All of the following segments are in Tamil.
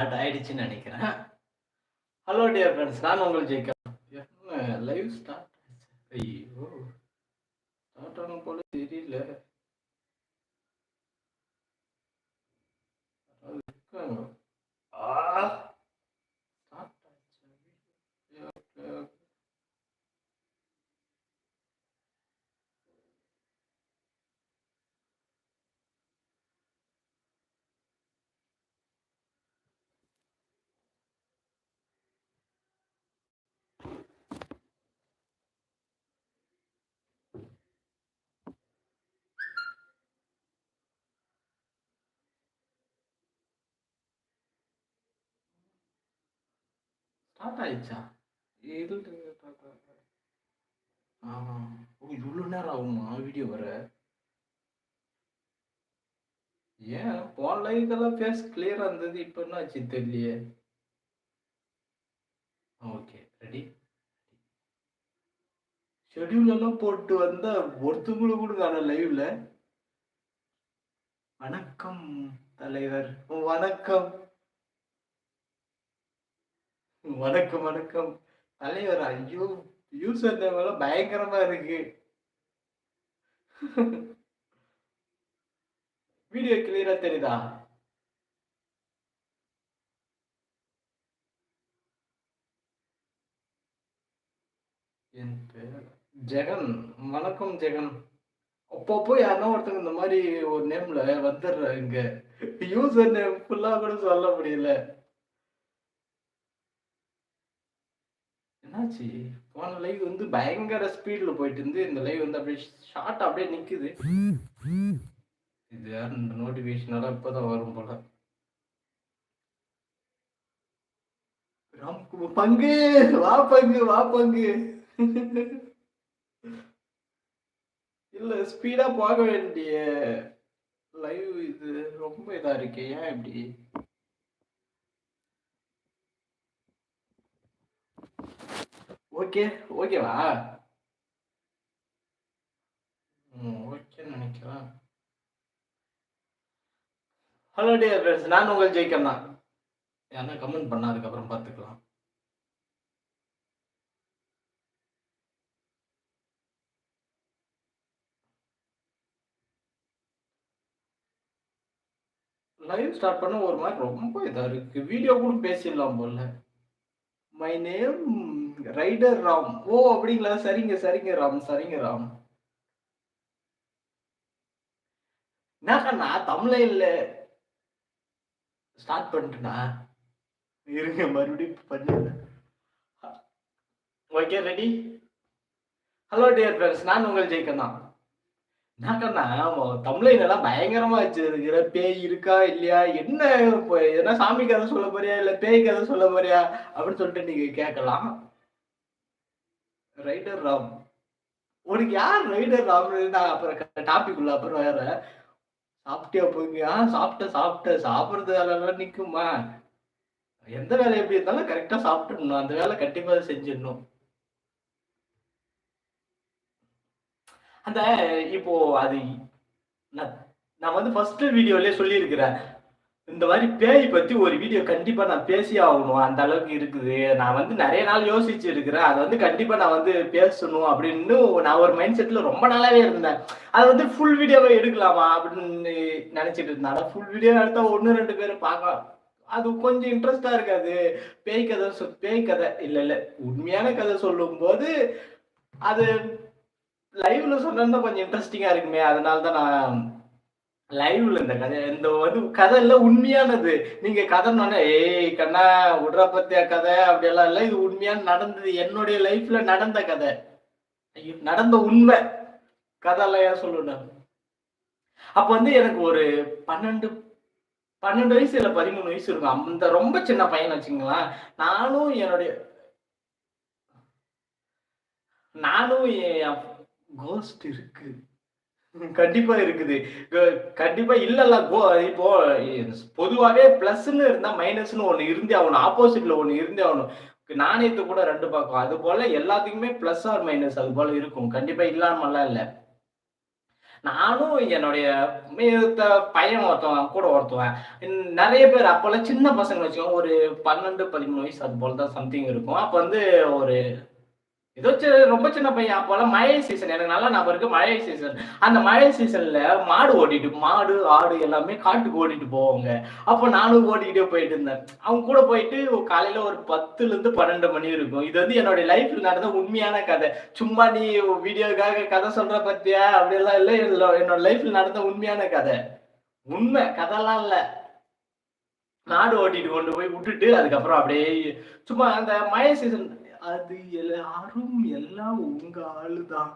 ஸ்டார்ட் ஆயிடுச்சுன்னு நினைக்கிறேன் ஹலோ டியர் ஃப்ரெண்ட்ஸ் நான் உங்கள் ஜெயிக்க என்ன லைவ் ஸ்டார்ட் ஐயோ ஸ்டார்ட் ஆன போல தெரியல. இருக்காங்க? ஆ ஸ்டார்ட் ஆயிடுச்சு Okay, okay, okay. ஸ்டார்ட் ஆயிடுச்சா இது ஆ ஓ இவ்வளோ நேரம் ஆகுமா வீடியோ வர? ஏன்? போன லைவுக்கெல்லாம் ஃபேஸ் கிளியராக இருந்தது. இப்போ என்ன ஆச்சு தெரியலையே. ஓகே ரெடி ஷெட்யூல் எல்லாம் போட்டு வந்தா ஒருத்தவங்களும் கூட காண லைவ்ல வணக்கம் தலைவர். வணக்கம். வணக்கம் வணக்கம். தலைவர் ஐயோ யூஸ் நேம் எல்லாம் பயங்கரமா இருக்கு. வீடியோ கிளியரா தெரியுதா? என் பேர் ஜெகன். வணக்கம் ஜெகன். அப்பப்போ யாருன்னா ஒருத்தங்க இந்த மாதிரி ஒரு நேம்ல வந்துடுறாங்க. யூசர் நேம் ஃபுல்லா கூட சொல்ல முடியல. என்னாச்சு? போன லைவ் வந்து பயங்கர ஸ்பீட்ல போயிட்டு இருந்து இந்த லைவ் வந்து அப்படியே ஷார்ட் அப்படியே நிக்குது. இது யார் இந்த நோட்டிபிகேஷனால இப்பதான் வரும் போல. பங்கு! வா பங்கு வா பங்கு! இல்ல ஸ்பீடா போக வேண்டிய லைவ் இது ரொம்ப இதா இருக்கு ஏன் இப்படி? ஓகே ஓகேவா? ம் ஓகேன்னு நினைக்கிறேன். ஹலோ டியர் ஃப்ரெண்ட்ஸ் நான் உங்கள் ஜெயிக்கன் தான் யாரா கமெண்ட் பண்ணா அதுக்கப்புறம் பார்த்துக்கலாம். லைவ் ஸ்டார்ட் பண்ண ஒரு மாதிரி ரொம்ப இதாக இருக்கு. வீடியோ கூட பேசிடலாம் போல. My name rider Ram. ஓ அப்படிங்களா? சரிங்க சரிங்க ராம் சரிங்க ராம். என்னக்கா தமிழே இல்ல ஸ்டார்ட் பண்ணிட்டுனா? இருங்க மறுபடியும் பண்ணுங்க okay ready hello dear friends நான் உங்கள் தான் என்னக்கண்ணா தமிழின் எல்லாம் பயங்கரமா வச்சிருக்கிற பேய் இருக்கா இல்லையா? என்ன என்ன சாமி கதை சொல்ல போறியா இல்ல பேய் கதை சொல்ல போறியா? அப்படின்னு சொல்லிட்டு நீங்க கேட்கலாம். ரைடர் ராம். உனக்கு யார் ரைடர் ராம் நான் அப்புறம் டாபிக் உள்ள அப்புறம் வேற. சாப்பிட்டியா போங்க ஆ சாப்பிட்டேன் சாப்பிட்டேன் சாப்பிட்றது வேலைலாம் நிற்குமா எந்த வேலை எப்படி இருந்தாலும் கரெக்டா சாப்பிட்டுடணும். அந்த வேலை கண்டிப்பா செஞ்சிடணும். அந்த இப்போ அது நான் நான் வந்து ஃபர்ஸ்ட் வீடியோலயே சொல்லியிருக்கிறேன். இந்த மாதிரி பேய் பத்தி ஒரு வீடியோ கண்டிப்பா நான் பேசி ஆகணும் அந்த அளவுக்கு இருக்குது. நான் வந்து நிறைய நாள் யோசிச்சு இருக்கிறேன். அதை வந்து கண்டிப்பா நான் வந்து பேசணும் அப்படின்னு நான் ஒரு மைண்ட் செட்ல ரொம்ப நாளாவே இருந்தேன். அது வந்து ஃபுல் வீடியோவை எடுக்கலாமா அப்படின்னு நினைச்சிட்டு இருந்தேன். ஃபுல் வீடியோ எடுத்தா ஒன்று ரெண்டு பேரும் பார்க்கலாம் அது கொஞ்சம் இன்ட்ரெஸ்டா இருக்காது. பேய் கதை பேய் கதை இல்ல இல்ல. உண்மையான கதை சொல்லும் போது அது லைவ்ல சொன்னா கொஞ்சம் இன்ட்ரெஸ்டிங்கா இருக்குமே. அதனால தான் நான் லைவ்ல இந்த கதை இந்த வந்து கதை இல்ல உண்மையானது. நீங்க கதைன்னொன்னே ஏய் கண்ணா விடுற பத்தியா கதை? அப்படியெல்லாம் இல்ல. இது உண்மையான நடந்தது. என்னுடைய லைஃப்ல நடந்த கதை. ஐயோ நடந்த உண்மை. கதை எல்லாம் ஏன் சொல்லணும் அப்ப வந்து எனக்கு ஒரு பன்னெண்டு பன்னெண்டு வயசு இல்ல பதிமூணு வயசு இருக்கும். அந்த ரொம்ப சின்ன பையன் வச்சுங்களேன் நானும் என்னுடைய நானும் என் கோஸ்ட் இருக்கு. கண்டிப்பா இருக்குது. கண்டிப்பா இல்லல்ல கோ இப்போ பொதுவாவே பிளஸ்ன்னு இருந்தா மைனஸ்னு ஒண்ணு இருந்தே ஆகணும். ஆப்போசிட்ல ஒண்ணு இருந்தே ஆகணும். நாணயத்தை கூட ரெண்டு பார்க்கும். அது போல எல்லாத்துக்குமே பிளஸ் ஆர் மைனஸ் அது போல இருக்கும். கண்டிப்பா இல்லாமல்லாம் இல்ல. நானும் என்னுடைய மீத பையன் ஒருத்தவன் கூட ஒருத்தவன் நிறைய பேர் அப்போல்லாம் சின்ன பசங்க வச்சுக்கோங்க ஒரு பன்னெண்டு பதிமூணு வயசு அது போல தான் சம்திங் இருக்கும். அப்போ வந்து ஒரு ஏதோ ரொம்ப சின்ன பையன் அப்போல்லாம் மழை சீசன் எனக்கு நல்லா ஞாபகம் இருக்கு மழை சீசன் அந்த மழை சீசன்ல மாடு ஓட்டிட்டு மாடு ஆடு எல்லாமே காட்டுக்கு ஓட்டிட்டு போவாங்க. அப்போ நானும் ஓட்டிக்கிட்டே போயிட்டு இருந்தேன். அவங்க கூட போயிட்டு காலையில ஒரு பத்துல இருந்து பன்னெண்டு மணி இருக்கும். இது வந்து என்னுடைய லைஃப்ல நடந்த உண்மையான கதை. சும்மா நீ வீடியோக்காக கதை சொல்ற பத்தியா? அப்படியெல்லாம் இல்லை. என்னோட லைஃப்ல நடந்த உண்மையான கதை. உண்மை. கதைலாம் இல்ல. நாடு ஓட்டிட்டு கொண்டு போய் விட்டுட்டு அதுக்கப்புறம் அப்படியே சும்மா அந்த மழை சீசன் அது எல்லாரும் எல்லாம் உங்க ஆளுதான்.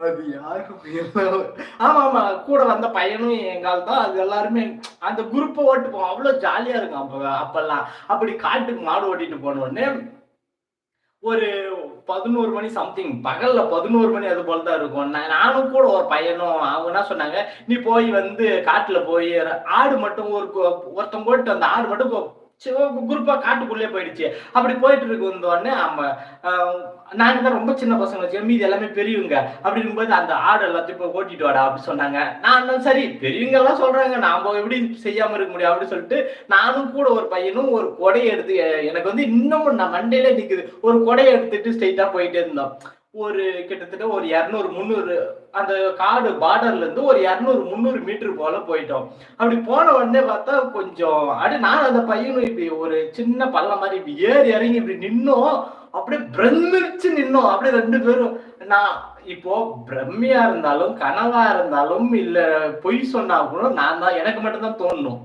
அது யாரும் எல்லாம் ஆமா ஆமா கூட வந்த பையனும் எங்க ஆள் தான் அது எல்லாருமே அந்த குரூப்பை ஓட்டு போவோம் அவ்வளவு ஜாலியா இருக்கும் அப்ப அப்பெல்லாம். அப்படி காட்டுக்கு மாடு ஓட்டிட்டு போன உடனே ஒரு பதினோரு மணி சம்திங் பகல்ல பதினோரு மணி அது போல தான் இருக்கும். நான் நானும் கூட ஒரு பையனும் அவங்க என்ன சொன்னாங்க நீ போய் வந்து காட்டுல போய் ஆடு மட்டும் ஒரு கு- ஒருத்தன் போயிட்டு அந்த ஆடு மட்டும் குரூப்பா காட்டுக்குள்ளே போயிடுச்சு. அப்படி போயிட்டு இருக்கு வந்த உடனே நம்ம ஆஹ், நாங்க தான் ரொம்ப சின்ன பசங்க வச்சு மீதி எல்லாமே பெரியவங்க. அப்படி அந்த ஆடு எல்லாத்தையும் போய் ஓட்டிட்டு வாடா அப்படின்னு சொன்னாங்க. நான் சரி பெரியவங்க எல்லாம் சொல்றாங்க நாம எப்படி செய்யாம இருக்க முடியும் அப்படின்னு சொல்லிட்டு நானும் கூட ஒரு பையனும் ஒரு கொடையை எடுத்து எனக்கு வந்து இன்னமும் நான் மண்டையில நிக்குது. ஒரு கொடையை எடுத்துட்டு ஸ்ட்ரைட்டா போயிட்டே இருந்தோம். ஒரு கிட்டத்தட்ட ஒரு இரநூறு முந்நூறு அந்த காடு பார்டர்ல இருந்து ஒரு இரநூறு முந்நூறு மீட்டர் போல போயிட்டோம். அப்படி போன உடனே பார்த்தா கொஞ்சம் அப்படியே நான் அந்த பையனும் இப்படி ஒரு சின்ன பள்ளம் மாதிரி இப்படி ஏறி இறங்கி இப்படி நின்னோம். அப்படியே பிரமிச்சு நின்னோம். அப்படியே ரெண்டு பேரும் நான் இப்போ பிரம்மியா இருந்தாலும் கனவா இருந்தாலும் இல்ல பொய் சொன்னா கூட நான் தான் எனக்கு மட்டும்தான் தோணணும்.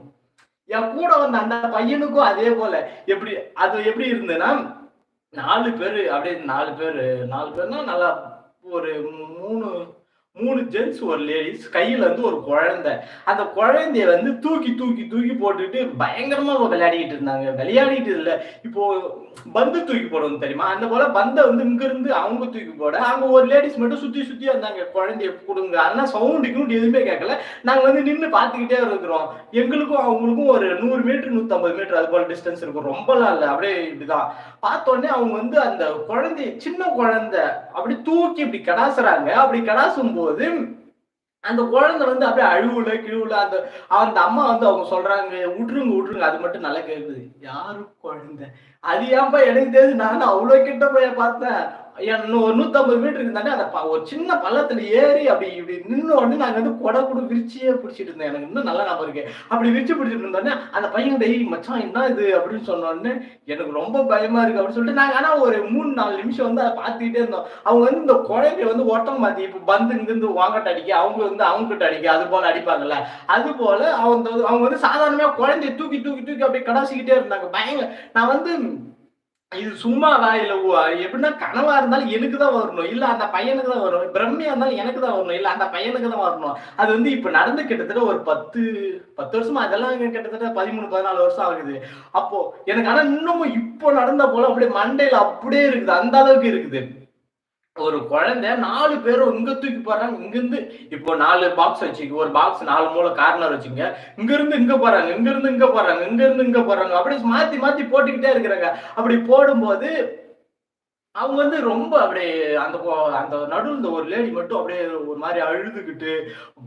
என் கூட வந்த அந்த பையனுக்கும் அதே போல. எப்படி அது எப்படி இருந்ததுன்னா நாலு பேர் அப்படியே நாலு பேர் நாலு பேர்னா நல்லா ஒரு மூணு மூணு ஜென்ஸ் ஒரு லேடிஸ் கையில வந்து ஒரு குழந்தை. அந்த குழந்தைய வந்து தூக்கி தூக்கி தூக்கி போட்டுட்டு பயங்கரமா விளையாடிட்டு இருந்தாங்க. விளையாடிட்டு இல்ல. இப்போ பந்து தூக்கி போடுவோம் தெரியுமா? அந்த போல பந்தை வந்து இங்க இருந்து அவங்க தூக்கி போட அவங்க ஒரு லேடிஸ் மட்டும் சுத்தி சுத்தி வந்தாங்க. குழந்தைய கொடுங்க. அதெல்லாம் சவுண்டு எதுவுமே கேட்கல நாங்க வந்து நின்று பார்த்துக்கிட்டே இருக்கிறோம். எங்களுக்கும் அவங்களுக்கும் ஒரு நூறு மீட்டர் நூத்தம்பது மீட்டர் அது போல டிஸ்டன்ஸ் இருக்கும். ரொம்பலாம் இல்லை. அப்படியே இப்படிதான். பார்த்த அவங்க வந்து அந்த குழந்தைய சின்ன குழந்தை அப்படி தூக்கி இப்படி கடாசுறாங்க. அப்படி கடாசும் போது அந்த குழந்தை வந்து அப்படியே அழுவுல கிழுவுல அந்த அந்த அம்மா வந்து அவங்க சொல்றாங்க விட்டுருங்க விட்டுருங்க அது மட்டும் நல்லா கேட்குது யாரு குழந்தை? அது ஏன்பா எனக்கு தெரியுது நானும் அவ்வளவு கிட்ட போய் பார்த்தேன். ஒரு நூத்தம்பது மீட்டருக்கு தானே அந்த ஒரு சின்ன பள்ளத்துல ஏறி அப்படி இப்படி நின்று உடனே நாங்க வந்து கொடை கூட விரிச்சியே பிடிச்சிட்டு இருந்தேன். எனக்கு இன்னும் நல்லா ஞாபகம் இருக்கு. அப்படி விரிச்சு பிடிச்சிட்டு இருந்தோடனே அந்த பையன் டெய் மச்சான் என்ன இது? அப்படின்னு சொன்னோடனே எனக்கு ரொம்ப பயமா இருக்கு. அப்படின்னு சொல்லிட்டு நாங்க ஆனா ஒரு மூணு நாலு நிமிஷம் வந்து அதை பார்த்துக்கிட்டே இருந்தோம். அவங்க வந்து இந்த குழந்தைய வந்து ஓட்டம் மாத்தி இப்ப பந்து இங்கிருந்து வாங்கட்ட அடிக்க அவங்க வந்து அவங்க கிட்ட அடிக்க அது போல அடிப்பாங்கல்ல. அது போல அவங்க அவங்க வந்து சாதாரணமா குழந்தைய தூக்கி தூக்கி தூக்கி அப்படியே கடாசிக்கிட்டே இருந்தாங்க. பயங்க. நான் வந்து இது சும்மாவா இல்ல ஓ, எப்படின்னா கனவா இருந்தாலும் எனக்கு தான் வரணும். இல்ல அந்த பையனுக்கு தான் வரணும். பிரம்மையா இருந்தாலும் எனக்கு தான் வரணும். இல்ல அந்த பையனுக்கு தான் வரணும். அது வந்து இப்ப நடந்து கிட்டத்தட்ட ஒரு பத்து பத்து வருஷமா அதெல்லாம் கிட்டத்தட்ட பதிமூணு பதினாலு வருஷம் ஆகுது. அப்போ எனக்கு ஆனா இன்னமும் இப்போ நடந்த போல அப்படியே மண்டையில அப்படியே இருக்குது. அந்த அளவுக்கு இருக்குது. ஒரு குழந்தை நாலு பேரும் இங்க தூக்கி போறாங்க இங்க இருந்து இப்போ நாலு பாக்ஸ் வச்சுக்க ஒரு பாக்ஸ் நாலு மூல கார்னர் வச்சுங்க இங்க இருந்து இங்க போறாங்க இங்க இருந்து இங்க போறாங்க இங்க இருந்து இங்க போறாங்க அப்படியே மாத்தி மாத்தி போட்டுக்கிட்டே இருக்கிறாங்க. அப்படி போடும்போது அவங்க வந்து ரொம்ப அப்படியே அந்த அந்த நடுவில் இந்த ஒரு லேடி மட்டும் அப்படியே ஒரு மாதிரி அழுதுகிட்டு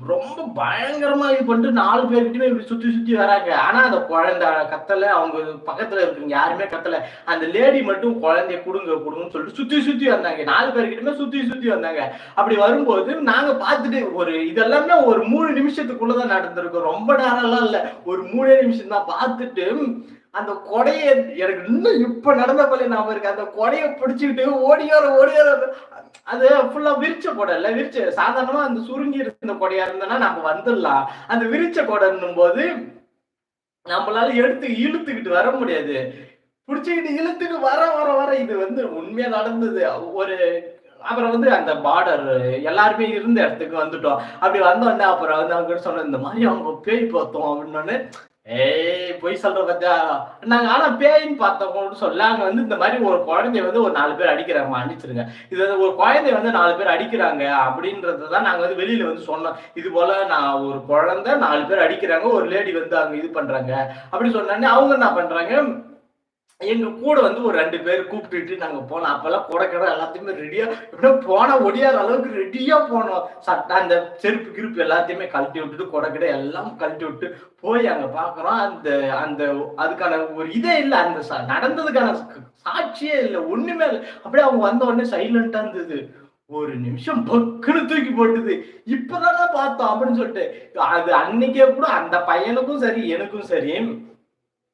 ரொம்ப பயங்கரமா இது பண்ணிட்டு நாலு பேர்கிட்டயுமே இப்படி சுத்தி சுத்தி வராங்க. ஆனா அந்த குழந்தை கத்தல அவங்க பக்கத்துல இருக்கவங்க யாருமே கத்தல. அந்த லேடி மட்டும் குழந்தைய கொடுங்க கொடுங்கன்னு சொல்லிட்டு சுத்தி சுத்தி வந்தாங்க. நாலு பேர்கிட்டயுமே சுத்தி சுத்தி வந்தாங்க. அப்படி வரும்போது நாங்க பார்த்துட்டு ஒரு இதெல்லாமே ஒரு மூணு நிமிஷத்துக்குள்ளதான் நடந்திருக்கும் ரொம்ப நேரம்லாம் இல்ல. ஒரு மூணே நிமிஷம் தான் பார்த்துட்டு அந்த கொடைய எனக்கு இன்னும் இப்ப நடந்த போல நாம இருக்கு. அந்த கொடைய பிடிச்சுக்கிட்டு ஓடியார ஓடியார அது ஃபுல்லா விரிச்ச கொடை இல்ல விரிச்ச சாதாரணமா அந்த சுருங்கி இருந்த கொடையா இருந்தனா நம்ம வந்துடலாம். அந்த விரிச்ச கொடைன்னும் போது நம்மளால எடுத்து இழுத்துக்கிட்டு வர முடியாது. பிடிச்சிக்கிட்டு இழுத்துட்டு வர வர வர இது வந்து உண்மையா நடந்தது. ஒரு அப்புறம் வந்து அந்த பார்டர் எல்லாருமே இருந்த இடத்துக்கு வந்துட்டோம். அப்படி வந்தோடனே அப்புறம் வந்து அவங்க சொன்ன இந்த மாதிரி அவங்க பேய் பார்த்தோம் அப்படின்னு ஏய் பொய் சொல்ற பத்தியா? நாங்க ஆனா பேயின்னு பார்த்தோம்னு சொல்ல அங்க வந்து இந்த மாதிரி ஒரு குழந்தைய வந்து ஒரு நாலு பேர் அடிக்கிறாங்க மன்னிச்சிருங்க. இது வந்து ஒரு குழந்தைய வந்து நாலு பேர் அடிக்கிறாங்க அப்படின்றதான் நாங்க வந்து வெளியில வந்து சொன்னோம். இது போல நான் ஒரு குழந்தை நாலு பேர் அடிக்கிறாங்க ஒரு லேடி வந்து அங்க இது பண்றாங்க. அப்படி சொன்னாங்க அவங்க என்ன பண்றாங்க? எங்க கூட வந்து ஒரு ரெண்டு பேர் கூப்பிட்டுட்டு நாங்க போனோம். அப்பெல்லாம் கூட கடை எல்லாத்தையுமே ரெடியா எப்படியோ போனா ஒடியாத அளவுக்கு ரெடியா போனோம். சட்டை அந்த செருப்பு கிருப்பு எல்லாத்தையுமே கழட்டி விட்டுட்டு கொடை கடை எல்லாம் கழட்டி விட்டு போய் அங்க பாக்குறோம். அந்த அந்த அதுக்கான ஒரு இதே இல்லை. அந்த ச- நடந்ததுக்கான சாட்சியே இல்லை. ஒண்ணுமே இல்லை. அப்படியே அவங்க வந்த உடனே சைலண்டா இருந்தது. ஒரு நிமிஷம் பக்குன்னு தூக்கி போட்டுது. இப்பதானே பார்த்தோம் அப்படின்னு சொல்லிட்டு. அது அன்னைக்கே கூட அந்த பையனுக்கும் சரி எனக்கும் சரி.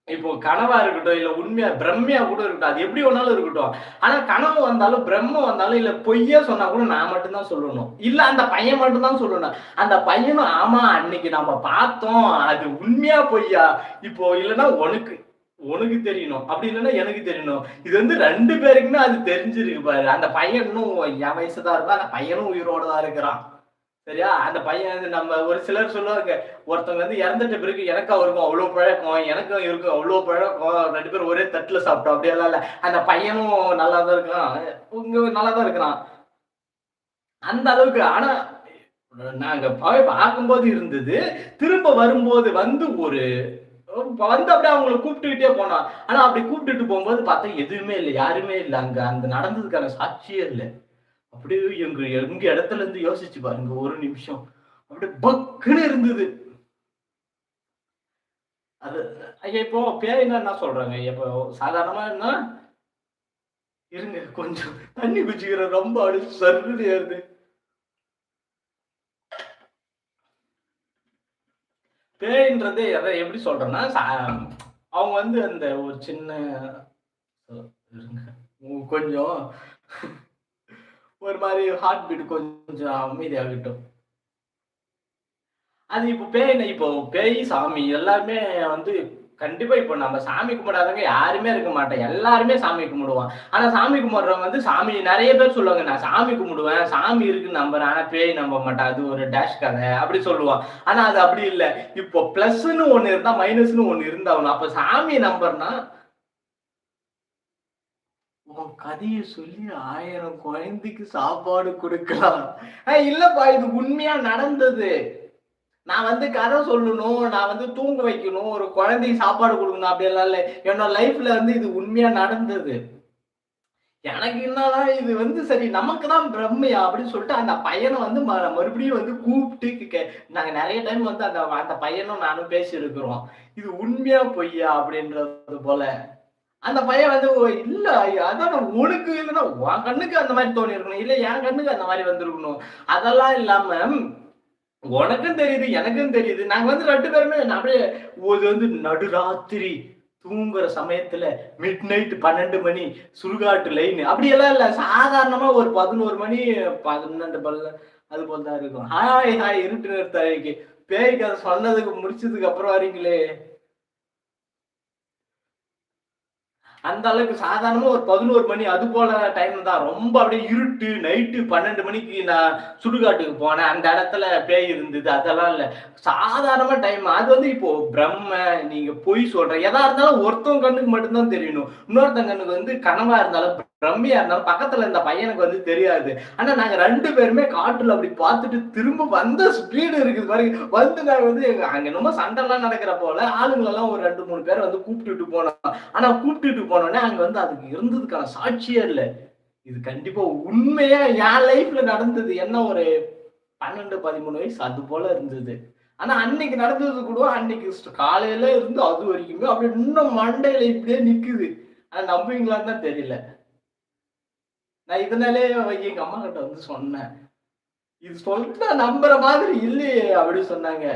இப்போ கனவா இருக்கட்டும் இல்ல உண்மையா பிரம்மையா கூட இருக்கட்டும் அது எப்படி வேணாலும் இருக்கட்டும். ஆனா கனவு வந்தாலும் பிரம்ம வந்தாலும் இல்ல பொய்யா சொன்னா கூட நான் மட்டும்தான் சொல்லணும். இல்ல அந்த பையன் மட்டும்தான் சொல்லணும். அந்த பையனும் ஆமா அன்னைக்கு நம்ம பார்த்தோம் அது உண்மையா பொய்யா? இப்போ இல்லைன்னா உனக்கு உனக்கு தெரியணும். அப்படி இல்லைன்னா எனக்கு தெரியணும். இது வந்து ரெண்டு பேருக்குமே அது தெரிஞ்சிருக்கு பாரு. அந்த பையன் இன்னும் என் வயசுதான் இருப்பான் அந்த பையனும் உயிரோட தான் இருக்கிறான். சரியா? அந்த பையன் வந்து நம்ம ஒரு சிலர் சொல்லுவாங்க ஒருத்தவங்க வந்து இறந்துட்ட பிறகு எனக்கு அவருக்கும் அவ்வளோ பழக்கம் எனக்கும் இருக்கும் அவ்வளோ பழக்கம் ரெண்டு பேரும் ஒரே தட்டுல சாப்பிட்டோம் அப்படியெல்லாம் இல்லை. அந்த பையனும் நல்லா தான் இருக்கான். உங்க நல்லா தான் இருக்கிறான். அந்த அளவுக்கு ஆனா நாங்க போய் பார்க்கும்போது இருந்தது திரும்ப வரும்போது வந்து ஒரு வந்து அப்படியே அவங்கள கூப்பிட்டுக்கிட்டே போனான். ஆனா அப்படி கூப்பிட்டுட்டு போகும்போது பார்த்தா எதுவுமே இல்லை யாருமே இல்லை. அங்க அந்த நடந்ததுக்கான சாட்சியே இல்லை. அப்படியே எங்க எங்க இடத்துல இருந்து யோசிச்சு பாருங்க ஒரு நிமிஷம். அப்படியே பக்குன்னு இருந்தது. அது ஐயா இப்போ பேய்னா என்ன சொல்றாங்க இப்போ சாதாரணமா என்ன? இருங்க கொஞ்சம் தண்ணி குச்சிக்கிற ரொம்ப அடிச்சு சருன்னு ஏறுது. பேயின்றது எதை எப்படி சொல்றேன்னா சா- அவங்க வந்து அந்த ஒரு சின்ன இருங்க கொஞ்சம் ஒரு மாதிரி ஹார்ட் பீட் கொஞ்சம் அமைதியாகட்டும். அது இப்போ பேய் இப்போ பேய் சாமி எல்லாருமே வந்து கண்டிப்பா இப்போ நம்ம சாமி கும்பிடாதவங்க யாருமே இருக்க மாட்டேன். எல்லாருமே சாமி கும்பிடுவான். ஆனா சாமி கும்பிடுறவங்க வந்து சாமி நிறைய பேர் சொல்லுவாங்க நான் சாமி கும்பிடுவேன். சாமி இருக்குன்னு நம்புறேன். ஆனா பேய் நம்ப மாட்டேன். அது ஒரு டேஷ் கதை. அப்படி சொல்லுவான். ஆனா அது அப்படி இல்லை. இப்போ பிளஸ்ன்னு ஒண்ணு இருந்தா மைனஸ்னு ஒண்ணு இருந்தாலும் அப்ப சாமி நம்பர்னா உன் கதையை சொல்லி ஆயிரம் குழந்தைக்கு சாப்பாடு கொடுக்கலாம். இல்லப்பா இது உண்மையா நடந்தது. நான் வந்து கதை சொல்லணும் நான் வந்து தூங்க வைக்கணும் ஒரு குழந்தைக்கு சாப்பாடு கொடுக்கணும் அப்படியெல்லாம் இல்லை. என்னோட லைஃப்ல வந்து இது உண்மையா நடந்தது. எனக்கு என்னதான் இது வந்து சரி நமக்கு தான் பிரம்மையா அப்படின்னு சொல்லிட்டு அந்த பையனை வந்து ம- மறுபடியும் வந்து கூப்பிட்டு கே- நாங்க நிறைய டைம் வந்து அந்த அந்த பையனும் நானும் பேசியிருக்கிறோம். இது உண்மையா பொய்யா அப்படின்றது போல. அந்த பையன் வந்து இல்ல அதான் உனக்கு இல்லைன்னா உன் கண்ணுக்கு அந்த மாதிரி தோணி இருக்கணும் இல்ல என் கண்ணுக்கு அந்த மாதிரி வந்திருக்கணும். அதெல்லாம் இல்லாம உனக்கும் தெரியுது எனக்கும் தெரியுது. நாங்க வந்து ரெண்டு பேருமே நான் அப்படியே இது வந்து நடுராத்திரி தூங்குற சமயத்துல மிட் நைட் பன்னெண்டு மணி சுடுகாட்டு லைன் அப்படியெல்லாம் இல்ல. சாதாரணமா ஒரு பதினோரு மணி பதினெண்டு பல்ல அது போல தான் இருக்கும். ஹாய் ஹாய் இருட்டு நிறுத்த பேய்க்கு அதை சொன்னதுக்கு முடிச்சதுக்கு அப்புறம் வரீங்களே. அந்த அளவுக்கு சாதாரணமா ஒரு பதினோரு மணி அது போல டைம் தான். ரொம்ப அப்படியே இருட்டு நைட்டு பன்னெண்டு மணிக்கு நான் சுடுகாட்டுக்கு போனேன். அந்த இடத்துல பேய் இருந்தது அதெல்லாம் இல்ல. சாதாரணமா டைம் அது வந்து இப்போ பிரம்ம நீங்க பொய் சொல்ற எதா இருந்தாலும் ஒருத்தவங்க கண்ணுக்கு மட்டும்தான் தெரியணும். இன்னொருத்தங்க கண்ணுக்கு வந்து கனவா இருந்தாலும் ரம்மியா இருந்தாலும் பக்கத்துல இருந்த பையனுக்கு வந்து தெரியாது. ஆனா நாங்க ரெண்டு பேருமே காட்டுல அப்படி பார்த்துட்டு திரும்ப வந்த ஸ்பீடு இருக்குது பாருங்க வந்து நாங்க வந்து அங்க என்னமோ சண்டைலாம் நடக்கிற போல ஆளுங்களெல்லாம் ஒரு ரெண்டு மூணு பேரை வந்து கூப்பிட்டுட்டு போனோம். ஆனா கூப்பிட்டுட்டு போனோடனே அங்க வந்து அதுக்கு இருந்ததுக்கான சாட்சியே இல்லை. இது கண்டிப்பா உண்மையா என் லைஃப்ல நடந்தது. என்ன ஒரு பன்னெண்டு பதிமூணு வயசு அது போல இருந்தது. ஆனா அன்னைக்கு நடந்தது கூட அன்னைக்கு காலையில இருந்து அது வரைக்குமே அப்படி இன்னும் மண்டையில இப்படியே நிக்குது. ஆனா நம்புவீங்களான்னு தான் தெரியல. நான் இதனாலே எங்க அம்மா கிட்ட வந்து சொன்னேன். இது சொல்ற நம்புற மாதிரி இல்லையே அப்படி சொன்னாங்க.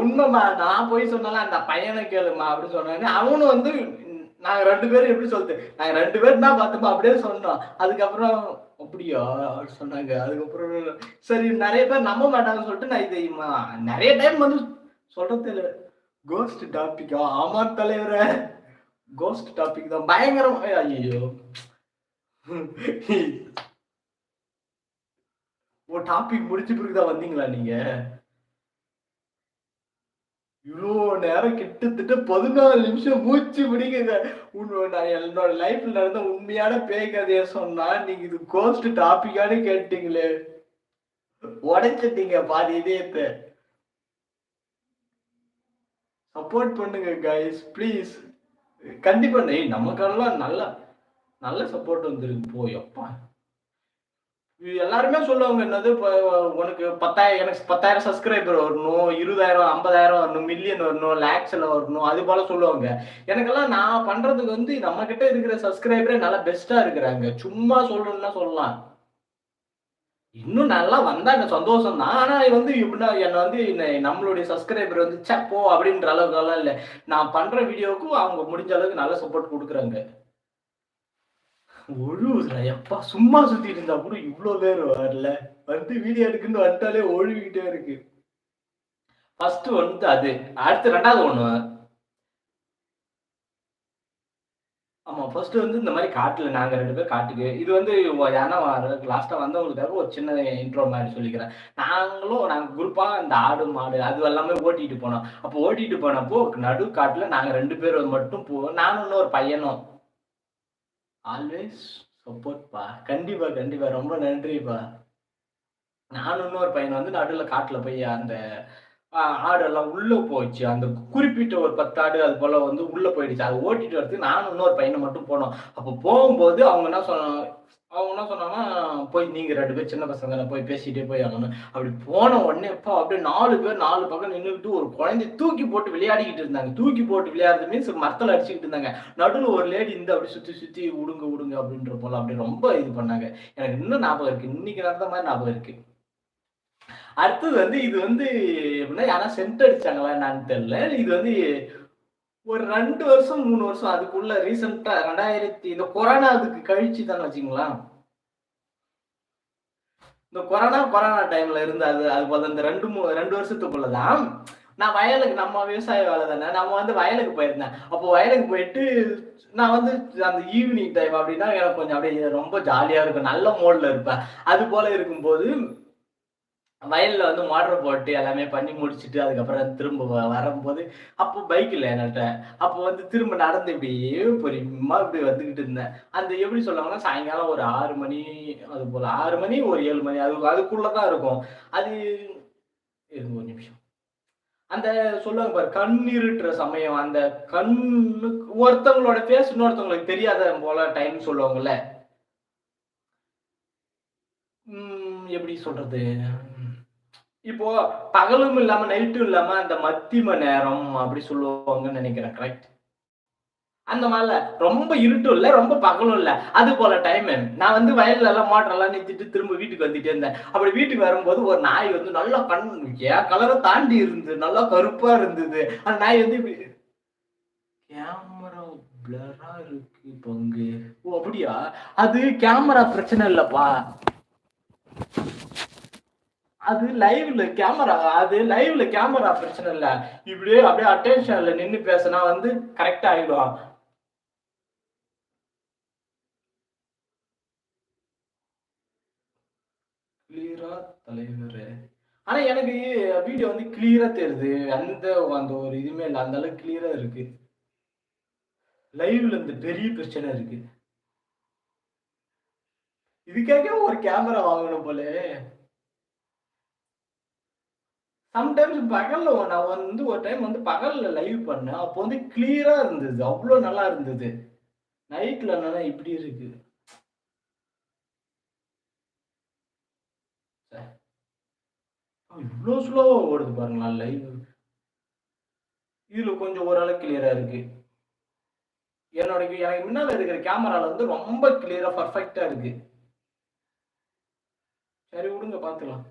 உண்மைமா நான் போய் சொன்னாலும் அந்த பையனை கேளுமா அப்படின்னு சொன்னாங்க அவனும் வந்து நாங்க ரெண்டு பேரும் எப்படி சொல்லுது நாங்க ரெண்டு பேரும் தான் பார்த்தோமா அப்படியே சொன்னோம். அதுக்கப்புறம் அப்படியா அப்படி சொன்னாங்க. அதுக்கப்புறம் சரி நிறைய பேர் நம்ப மாட்டாங்கன்னு சொல்லிட்டு நான் இதை நிறைய டைம் வந்து சொல்றது இல்லை. கோஸ்ட் டாபிக்கா ஆமா தலைவரை. கோஸ்ட் டாபிக் தான் பயங்கரம் ஐயோ ஓ டாபிக் முடிச்ச பிறகு தான் வந்தீங்களா நீங்க இவ்வளோ நேரம் கிட்டத்தட்ட பதினாலு நிமிஷம் மூச்சு பிடிக்குங்க உன்னோட நான் என்னோட லைஃப்ல நடந்த உண்மையான பேய் கதையை சொன்னா நீங்க இது கோஸ்ட் டாபிக்கானு கேட்டீங்களே. உடைச்சிட்டீங்க பாதி இதயத்தை. சப்போர்ட் பண்ணுங்க கைஸ் ப்ளீஸ் கண்டிப்பா நெய் நமக்கெல்லாம் நல்ல நல்ல சப்போர்ட் வந்துருக்கு போ எப்பா. எல்லாருமே சொல்லுவாங்க என்னது இப்போ உனக்கு பத்தாயிரம் எனக்கு பத்தாயிரம் சப்ஸ்கிரைபர் வரணும் இருபதாயிரம் ஐம்பதாயிரம் வரணும் மில்லியன் வரணும் லேக்ஸில் வரணும் அது போல சொல்லுவாங்க. எனக்கெல்லாம் நான் பண்ணுறதுக்கு வந்து நம்மக்கிட்ட இருக்கிற சப்ஸ்கிரைபரே நல்லா பெஸ்ட்டாக இருக்கிறாங்க. சும்மா சொல்லணும்னா சொல்லலாம். இன்னும் நல்லா வந்தா எனக்கு சந்தோஷம் தான் ஆனா வந்து இப்படின்னா என்னை வந்து என்ன- நம்மளுடைய சப்ஸ்கிரைபர் வந்து சப்போ போ அப்படின்ற அளவுக்கு இல்லை. நான் பண்ற வீடியோவுக்கும் அவங்க முடிஞ்ச அளவுக்கு நல்ல சப்போர்ட் கொடுக்குறாங்க. ஒழுகுதுடா எப்பா சும்மா சுத்திட்டு இருந்தா கூட இவ்வளோ பேர் வரல. வந்து வீடியோ எடுக்குன்னு வந்துட்டாலே ஒழுகிட்டே இருக்கு. ஃபர்ஸ்ட் வந்து அது. அடுத்து ரெண்டாவது ஒண்ணு ஆமா ஃபர்ஸ்ட் வந்து இந்த மாதிரி காட்டுல நாங்க ரெண்டு பேர் காட்டுக்கு இது வந்து ஏன்னா லாஸ்டா வந்தவங்களுக்காக ஒரு சின்ன இன்ட்ரோ மாதிரி சொல்லிக்கிறேன். நாங்களும் நாங்க குரூப்பா இந்த ஆடு மாடு அது எல்லாமே ஓட்டிட்டு போனோம். அப்போ ஓட்டிட்டு போனப்போ நடு காட்டுல நாங்க ரெண்டு பேர் மட்டும் போ நானும் இன்னொரு பையனும். ஆல்வேஸ் சப்போர்ட்பா கண்டிப்பா கண்டிப்பா. ரொம்ப நன்றிப்பா. நானும் இன்னொரு பையன் வந்து நடுவுல காட்டுல போய் அந்த ஆடெல்லாம் உள்ள போச்சு. அந்த குறிப்பிட்ட ஒரு பத்து ஆடு அது போல வந்து உள்ள போயிடுச்சு. அதை ஓட்டிட்டு வரதுக்கு நானும் இன்னொரு பையனை மட்டும் போனோம். அப்போ போகும்போது அவங்க என்ன சொன்னாங்க அவங்க என்ன சொன்னாங்கன்னா போய் நீங்க ரெண்டு பேர் சின்ன பசங்க தானே போய் பேசிட்டே போய் ஆகணும் அப்படி போன உடனே இப்போ அப்படியே நாலு பேர் நாலு பக்கம் நின்றுக்கிட்டு ஒரு குழந்தைய தூக்கி போட்டு விளையாடிக்கிட்டு இருந்தாங்க. தூக்கி போட்டு விளையாடுறது மீன்ஸ் மரத்தில் அடிச்சுக்கிட்டு இருந்தாங்க. நடுவில் ஒரு லேடி இந்த அப்படி சுத்தி சுத்தி விடுங்க விடுங்க அப்படின்ற போல அப்படி ரொம்ப இது பண்ணாங்க. எனக்கு இன்னும் ஞாபகம் இருக்கு. இன்னைக்கு நடந்த மாதிரி ஞாபகம் இருக்கு. அடுத்தது வந்து இது வந்து எப்படின்னா யாரா சென்ட் அடிச்சாங்களா என்னன்னு தெரியல. இது வந்து ஒரு ரெண்டு வருஷம் மூணு வருஷம் அதுக்குள்ள ரீசெண்டா ரெண்டாயிரத்தி இந்த கொரோனா அதுக்கு கழிச்சு தான் வச்சுங்களேன் இந்த கொரோனா கொரோனா டைம்ல இருந்து அது அது போல இந்த ரெண்டு மூ ரெண்டு வருஷத்துக்குள்ளதான் நான் வயலுக்கு நம்ம விவசாய வேலை தானே நம்ம வந்து வயலுக்கு போயிருந்தேன். அப்போ வயலுக்கு போயிட்டு நான் வந்து அந்த ஈவினிங் டைம் அப்படின்னா எனக்கு கொஞ்சம் அப்படியே ரொம்ப ஜாலியா இருக்கும். நல்ல மோட்ல இருப்பேன். அது போல இருக்கும்போது வயல்ல வந்து மோட்டர் போட்டு எல்லாமே பண்ணி முடிச்சுட்டு அதுக்கப்புறம் திரும்ப வரும்போது அப்போ பைக் இல்லை என்கிட்ட. அப்போ வந்து திரும்ப நடந்து இப்படியே பொறுமையா இப்படி வந்துகிட்டு இருந்தேன். அந்த எப்படி சொல்லுவாங்கன்னா சாயங்காலம் ஒரு ஆறு மணி அது போல ஆறு மணி ஒரு ஏழு மணி அது அதுக்குள்ளதான் இருக்கும். அது இருங்க ஒரு நிமிஷம். அந்த சொல்லுவாங்க பாரு கண் இருட்டுற சமயம் அந்த கண்ணுக்கு ஒருத்தவங்களோட பேஸ் இன்னொருத்தவங்களுக்கு தெரியாத போல டைம் சொல்லுவாங்கல்ல. எப்படி சொல்றது? இப்போ பகலும் இல்லாம நைட்டும் இல்லாம அந்த மத்தியம நேரம் அப்படி சொல்லுவாங்கன்னு நினைக்கிறேன் கரெக்ட் அந்த மாதிரில ரொம்ப இருட்டும் இல்லை ரொம்ப பகலும் இல்லை. அது போல டைம் நான் வந்து வயல்ல எல்லாம் மோட்டரெல்லாம் நிறுத்திட்டு திரும்ப வீட்டுக்கு வந்துட்டே இருந்தேன். அப்படி வீட்டுக்கு வரும்போது ஒரு நாய் வந்து நல்லா கண் ஏன் கலரை தாண்டி இருந்தது. நல்லா கருப்பா இருந்தது. அந்த நாய் வந்து கேமரா பிளரா இருக்கு பங்கு. ஓ அப்படியா? அது கேமரா பிரச்சனை இல்லப்பா. அது லைவ்ல கேமரா அது லைவ்ல கேமரா பிரச்சனை இல்ல. இப்படியே அப்படியே அட்டென்ஷன்ல நின்னு பேசினா வந்து கரெக்டா ஆயிடும். கிளியரா தலைவர். ஆனா எனக்கு வீடியோ வந்து கிளியரா தெரியுது. அந்த அந்த ஒரு இதுவுமே இல்லை. அந்த அளவுக்கு கிளியரா இருக்கு. லைவ்ல இந்த பெரிய பிரச்சனை இருக்கு. இதுக்காக ஒரு கேமரா வாங்கணும் போல. சம்டைம்ஸ் பகல்ல நான் வந்து ஒரு டைம் வந்து பகல்ல லைவ் பண்ணேன். அப்போ வந்து கிளியரா இருந்தது. அவ்வளோ நல்லா இருந்தது. நைட்ல என்னன்னா இப்படி இருக்கு. இவ்வளோ ஸ்லோவா ஓடுது பாருங்களா லைவ் இதுல கொஞ்சம் ஓரளவு கிளியரா இருக்கு. என்னோட எனக்கு முன்னால இருக்கிற கேமரால வந்து ரொம்ப கிளியரா பர்ஃபெக்டா இருக்கு. சரி விடுங்க பார்த்துக்கலாம்.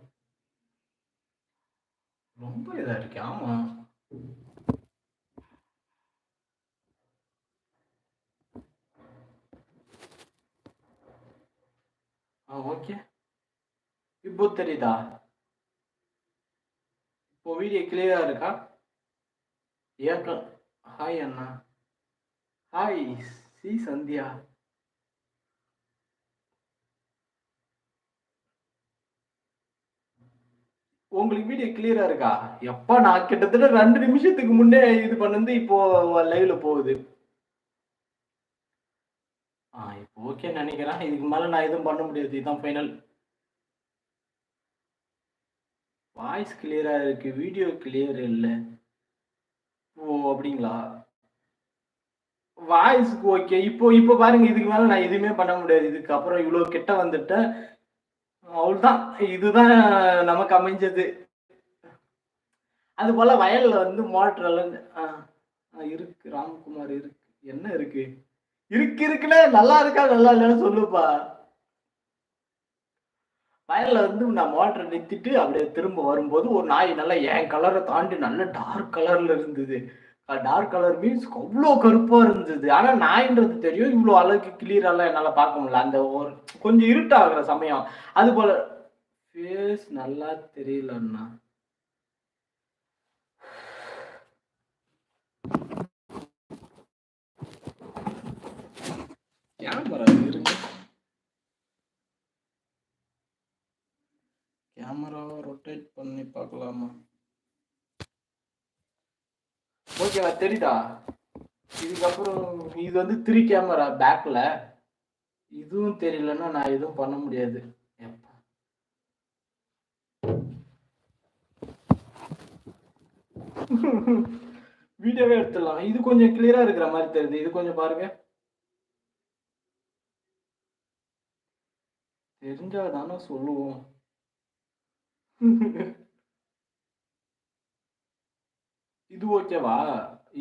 ரொம்ப இதா இருக்கு ஆமா. ஆ ஓகே. இப்போ தெரியுதா? இப்போ வீடியோ கிளியரா இருக்கா? ஏக்க ஹாய் அண்ணா. ஹாய் சி சந்தியா. உங்களுக்கு வீடியோ கிளியரா இருக்கா? எப்பா நான் கிட்டத்தட்ட ரெண்டு நிமிஷத்துக்கு முன்னே இது பண்ணது இப்போ லைவ்ல போகுது. ஆ இப்போ ஓகே நினைக்கிறேன். இதுக்கு மேல நான் எதுவும் பண்ண முடியாது. இதுதான் ஃபைனல் வாய்ஸ் கிளியரா இருக்கு. வீடியோ கிளியர் இல்லை. ஓ அப்படிங்களா? வாய்ஸ்க்கு ஓகே இப்போ இப்போ பாருங்க. இதுக்கு மேல நான் எதுவுமே பண்ண முடியாது. இதுக்கு அப்புறம் இவ்வளவு கிட்ட வந்துட்டேன். அவ்வளவுதான். இதுதான் நமக்கு அமைஞ்சது. அது போல வயல்ல வந்து மோட்டர் எல்லாம் ஆ, ஆ, இருக்கு. ராம்குமார் இருக்கு. என்ன இருக்கு? இருக்கு இருக்குன்னு நல்லா இருக்கா நல்லா இல்லைன்னு சொல்லுப்பா. வயல்ல வந்து நான் மோட்டரை நிறுத்திட்டு அப்படியே திரும்ப வரும்போது ஒரு நாய் நல்லா என் கலரை தாண்டி நல்ல டார்க் கலர்ல இருந்தது. டார்க் கலர் மீன்ஸ் அவ்வளோ கருப்பா இருந்தது. ஆனா நாயின்றது தெரியும். இவ்வளோ அழகு கிளியரெல்லாம் என்னால பார்க்க முடியல. அந்த ஒரு கொஞ்சம் இருட்டாகிற சமயம். அது போல ஃபேஸ் நல்லா தெரியலண்ணா. கேமரா இருங்க. கேமராவை ரொட்டேட் பண்ணி பார்க்கலாமா? ஓகேவா தெரியுதா? இதுக்கப்புறம் இது வந்து த்ரீ கேமரா பேக்கில் இதுவும் தெரியலன்னா நான் எதுவும் பண்ண முடியாது. வீடியோவே எடுத்துடலாம். இது கொஞ்சம் கிளியரா இருக்கிற மாதிரி தெரியுது. இது கொஞ்சம் பாருங்க. தெரிஞ்சாதானே சொல்லுவோம். இது ஓகேவா?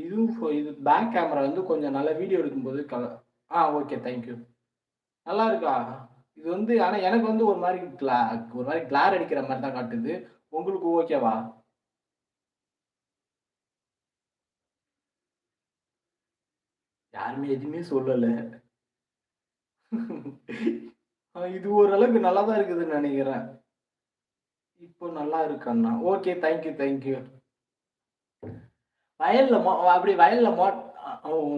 இது இது பேக் கேமரா வந்து கொஞ்சம் நல்ல வீடியோ எடுக்கும்போது கல ஆ ஓகே தேங்க்யூ நல்லா இருக்கா? இது வந்து ஆனால் எனக்கு வந்து ஒரு மாதிரி கிளா ஒரு மாதிரி கிளார் அடிக்கிற மாதிரி தான் காட்டுது. உங்களுக்கு ஓகேவா? யாருமே எதுவுமே சொல்லலை. இது ஓரளவுக்கு நல்லா தான் இருக்குதுன்னு நினைக்கிறேன். இப்போ நல்லா இருக்கண்ணா ஓகே தேங்க்யூ தேங்க்யூ வயல்ல மோ அப்படி வயல்ல மோ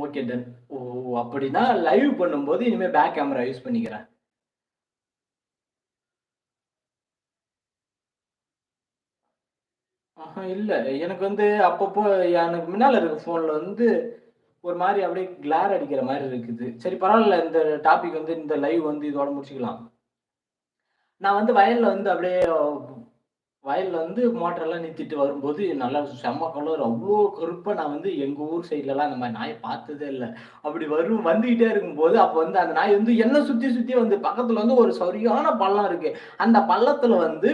ஓகே டன் ஓ அப்படின்னா லைவ் பண்ணும்போது இனிமே பேக் கேமரா யூஸ் பண்ணிக்கிறேன். ஆஹா இல்லை. எனக்கு வந்து அப்பப்போ எனக்கு முன்னால் இருக்க ஃபோனில் வந்து ஒரு மாதிரி அப்படியே கிளார் அடிக்கிற மாதிரி இருக்குது. சரி பரவாயில்ல. இந்த டாபிக் வந்து இந்த லைவ் வந்து இதோட முடிச்சுக்கலாம். நான் வந்து வயல்ல வந்து அப்படியே வயல்ல வந்து மோட்டரெல்லாம் நிறுத்திட்டு வரும்போது நல்லா செம்ம கலர் அவ்வளோ கருப்பா நான் வந்து எங்க ஊர் சைட்ல எல்லாம் அந்த மாதிரி நாயை பார்த்ததே இல்லை. அப்படி வரும் வந்துகிட்டே இருக்கும்போது அப்போ வந்து அந்த நாய் வந்து என்ன சுத்தி சுத்தி வந்து பக்கத்துல வந்து ஒரு சரியான பள்ளம் இருக்கு. அந்த பள்ளத்துல வந்து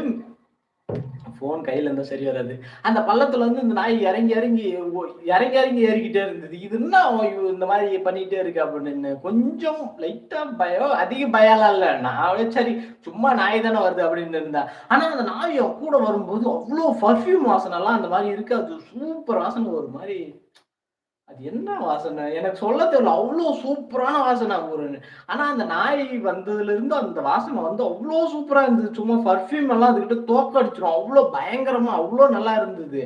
ஃபோன் கையில இருந்தா சரி வராது. அந்த பள்ளத்துல வந்து இந்த நாய் இறங்கி இறங்கி ஓ- இறங்கி இறங்கி ஏறிக்கிட்டே இருந்தது. இது என்ன அவன் இந்த மாதிரி பண்ணிட்டே இருக்கு அப்படின்னு கொஞ்சம் லைட்டா பயம் அதிக பயம்லாம் இல்ல. நான் சரி சும்மா நாய் தானே வருது அப்படின்னு இருந்தேன் ஆனா அந்த நாய் கூட வரும்போது அவ்வளோ பர்ஃப்யூம் வாசனை எல்லாம் அந்த மாதிரி இருக்காது. சூப்பர் வாசனை ஒரு மாதிரி அது என்ன வாசனை? எனக்கு சொல்ல தெரியல அவ்வளோ சூப்பரான வாசனை ஒரு ஆனால் அந்த நாய் வந்ததுல இருந்து அந்த வாசனை வந்து அவ்வளோ சூப்பராக இருந்தது. சும்மா பர்ஃப்யூம் எல்லாம் அதுக்கிட்ட தோக்கடிச்சிடும் அவ்வளோ பயங்கரமாக அவ்வளோ நல்லா இருந்தது.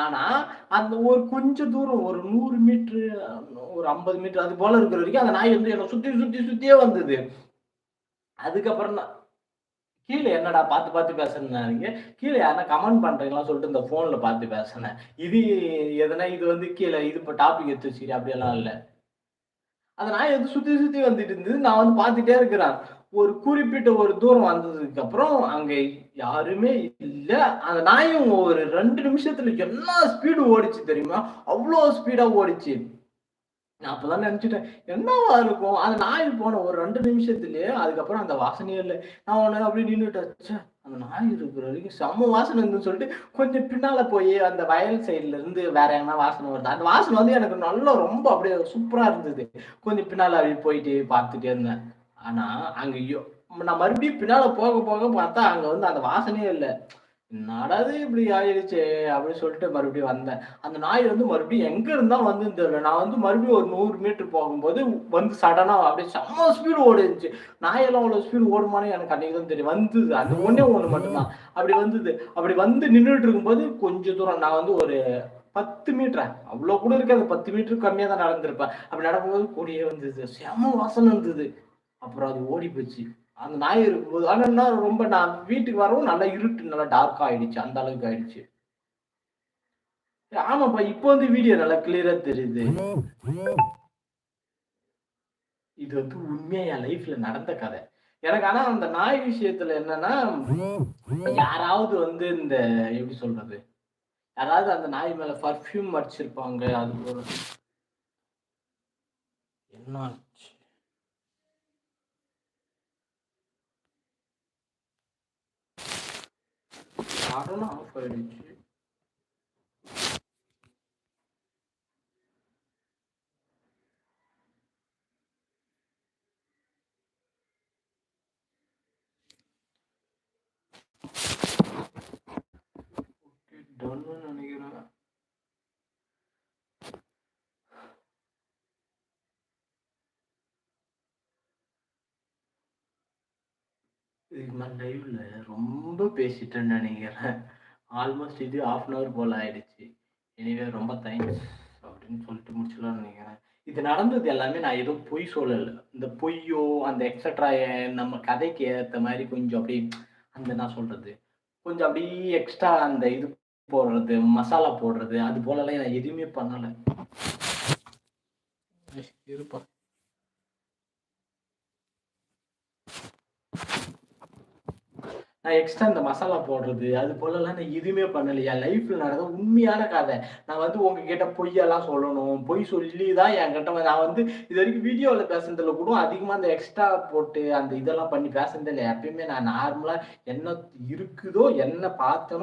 ஆனால் அந்த ஒரு கொஞ்சம் தூரம் ஒரு நூறு மீட்ரு ஒரு ஐம்பது மீட்ரு அது போல இருக்கிற வரைக்கும் அந்த நாய் வந்து என்னை சுற்றி சுற்றி சுற்றியே வந்தது. அதுக்கப்புறம் தான் கீழே என்னடா பார்த்து பார்த்து பேசுறீங்க கீழே யாரா கமெண்ட் பண்றீங்களான்னு சொல்லிட்டு இந்த போன்ல பார்த்து பேசினேன். இது எதனா இது வந்து கீழே இது இப்போ டாபிக் எடுத்து வச்சுக்கிற அப்படியெல்லாம் இல்லை. அந்த நாய் எது சுற்றி சுற்றி வந்துட்டு இருந்தது? நான் வந்து பார்த்துட்டே இருக்கிறேன். ஒரு குறிப்பிட்ட ஒரு தூரம் வந்ததுக்கு அப்புறம் அங்கே யாருமே இல்லை. அந்த நாயும் ஒரு ரெண்டு நிமிஷத்துல என்ன ஸ்பீடு ஓடிச்சு தெரியுமா? அவ்வளோ ஸ்பீடாக ஓடிச்சு. நான் அப்பதான் நினைச்சிட்டேன். என்னவா இருக்கும்? அந்த நாய் போன ஒரு ரெண்டு நிமிஷத்துலயே அதுக்கப்புறம் அந்த வாசனையே இல்லை. நான் உடனே அப்படியே நின்றுட்டு அந்த நாய் இருக்கிற வரைக்கும் செம்ம வாசனை இருந்துன்னு சொல்லிட்டு கொஞ்சம் பின்னால போய் அந்த வயல் சைட்ல இருந்து வேற எங்கன்னா வாசனை வருது? அந்த வாசனை வந்து எனக்கு நல்லா ரொம்ப அப்படியே சூப்பரா இருந்தது. கொஞ்சம் பின்னால அப்படியே போயிட்டு பார்த்துட்டே இருந்தேன். ஆனா அங்கேயோ நான் மறுபடியும் பின்னால போக போக பார்த்தா அங்க வந்து அந்த வாசனையே இல்லை. என்னடாது இப்படி ஆயிடுச்சு அப்படின்னு சொல்லிட்டு மறுபடியும் வந்தேன். அந்த நாய் வந்து மறுபடியும் எங்க இருந்தா வந்து தெரியல நான் வந்து மறுபடியும் ஒரு நூறு மீட்டர் போகும்போது வந்து சடனா அப்படியே செம்ம ஸ்பீடு ஓடிச்சு நாயெல்லாம் அவ்வளவு ஸ்பீடு ஓடுமானே எனக்கு அன்னைக்கு தான் தெரியும். வந்தது. அது ஒன்னே ஒண்ணு மட்டும்தான். அப்படி வந்தது. அப்படி வந்து நின்றுட்டு இருக்கும்போது கொஞ்ச தூரம் நான் வந்து ஒரு பத்து மீட்டர்? அவ்வளவு கூட இருக்காது. பத்து மீட்டர் கம்மியா தான் நடந்திருப்பேன். அப்படி நடக்கும்போது கூடியே வந்தது. செம்ம வாசனை இருந்தது. அப்புறம் அது ஓடி போச்சு. அந்த நாய் இருக்கும்போது ஆனா ரொம்ப நான் வீட்டுக்கு வரவும் நல்லா இருட்டு நல்லா டார்க் ஆயிடுச்சு அந்த அளவுக்கு ஆயிடுச்சு. ஆமாப்பா இப்போ வந்து வீடியோ நல்லா கிளியரா தெரியுது. இது வந்து உண்மையா என் லைஃப்ல நடந்த கதை. எனக்கு ஆனா அந்த நாய் விஷயத்துல என்னன்னா யாராவது வந்து இந்த எப்படி சொல்றது யாராவது அந்த நாய் மேல பர்ஃப்யூம் அடிச்சிருப்பாங்க அது போல. என்னாச்சு? சடனாக ஆஃப் ஆயிடுச்சு ஓகே டன்னு இதுக்கு மேலே லைவ்ல ரொம்ப பேசிட்டேன்னு நினைக்கிறேன். ஆல்மோஸ்ட் இது ஆஃப் அன் ஹவர் போல் ஆயிடுச்சு. எனிவே ரொம்ப தேங்க்ஸ் அப்படின்னு சொல்லிட்டு முடிச்சலாம்னு நினைக்கிறேன். இது நடந்தது எல்லாமே நான் எதுவும் பொய் சொல்லலை. இந்த பொய்யோ அந்த எக்ஸட்ரா நம்ம கதைக்கு ஏற்ற மாதிரி கொஞ்சம் அப்படி அந்த நான் சொல்கிறது கொஞ்சம் அப்படியே எக்ஸ்ட்ரா அந்த இது போடுறது மசாலா போடுறது அது போலலாம் நான் எதுவுமே பண்ணலை. இருப்பா. நான் எக்ஸ்ட்ரா இந்த மசாலா போடுறது அது போலலாம் நான் எதுவுமே பண்ணலையா லைஃப்ல நடந்த உண்மையான கதை. நான் வந்து உங்ககிட்ட பொய்யெல்லாம் சொல்லணும். பொய் சொல்லி தான் என்கிட்ட நான் வந்து இது வரைக்கும் வீடியோவில் பேசுனதில் கூட அதிகமாக அந்த எக்ஸ்ட்ரா போட்டு அந்த இதெல்லாம் பண்ணி பேசுனதில்ல இல்லை எப்பயுமே நான் நார்மலாக என்ன இருக்குதோ என்ன பார்த்தனோ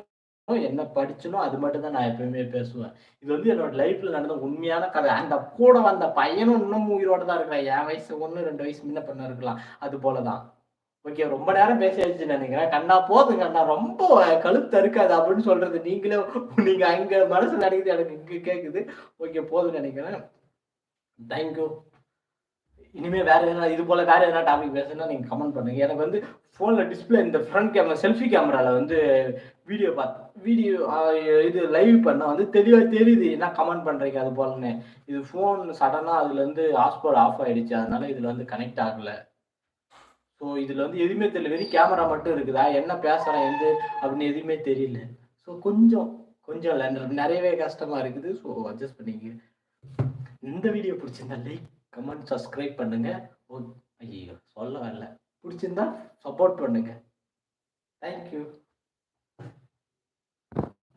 என்ன படிச்சனோ அது மட்டும் தான் நான் எப்பயுமே பேசுவேன். இது வந்து என்னோட லைஃப்ல நடந்த உண்மையான கதை. அந்த கூட வந்த பையனும் இன்னும் உயிரோட தான் இருக்கிறான். என் வயசு ஒன்று ரெண்டு வயசு முன்ன பண்ண இருக்கலாம். அது போல தான் ஓகே ரொம்ப நேரம் பேசியாச்சுன்னு நினைக்கிறேன். கண்ணா போதுங்க அண்ணா ரொம்ப கழுத்து அறுக்காது அப்படின்னு சொல்றது நீங்களே நீங்க அங்க மனசு நினைக்குது எனக்கு இங்க கேக்குது. ஓகே போதும்னு நினைக்கிறேன். தேங்க்யூ இனிமே வேற எதனா இது போல வேற எதனா டாபிக் பேசுனா நீங்க கமெண்ட் பண்ணுங்க. எனக்கு வந்து போன்ல டிஸ்பிளே இந்த ஃப்ரண்ட் கேமரா செல்ஃபி கேமரால வந்து வீடியோ பார்த்து வீடியோ இது லைவ் பண்ணா வந்து தெளிவா தெரியுது. என்ன கமெண்ட் பண்றீங்க அது போலன்னு. இது ஃபோன் சடனா அதுல இருந்து ஹாஸ்பாட் ஆஃப் ஆயிடுச்சு. அதனால இதுல வந்து கனெக்ட் ஆகல. ஸோ இதில் வந்து எதுவுமே தெரியல. வெறும் கேமரா மட்டும் இருக்குதா? என்ன பேசலாம் எந்த அப்படின்னு எதுவுமே தெரியல. ஸோ கொஞ்சம் கொஞ்சம் இல்லை நிறையவே கஷ்டமாக இருக்குது. ஸோ அட்ஜஸ்ட் பண்ணிக்க இந்த வீடியோ பிடிச்சிருந்தா லைக் கமெண்ட் சப்ஸ்கிரைப் பண்ணுங்க. ஓ ஐயோ சொல்ல வரல. பிடிச்சிருந்தா சப்போர்ட் பண்ணுங்க. தேங்க்யூ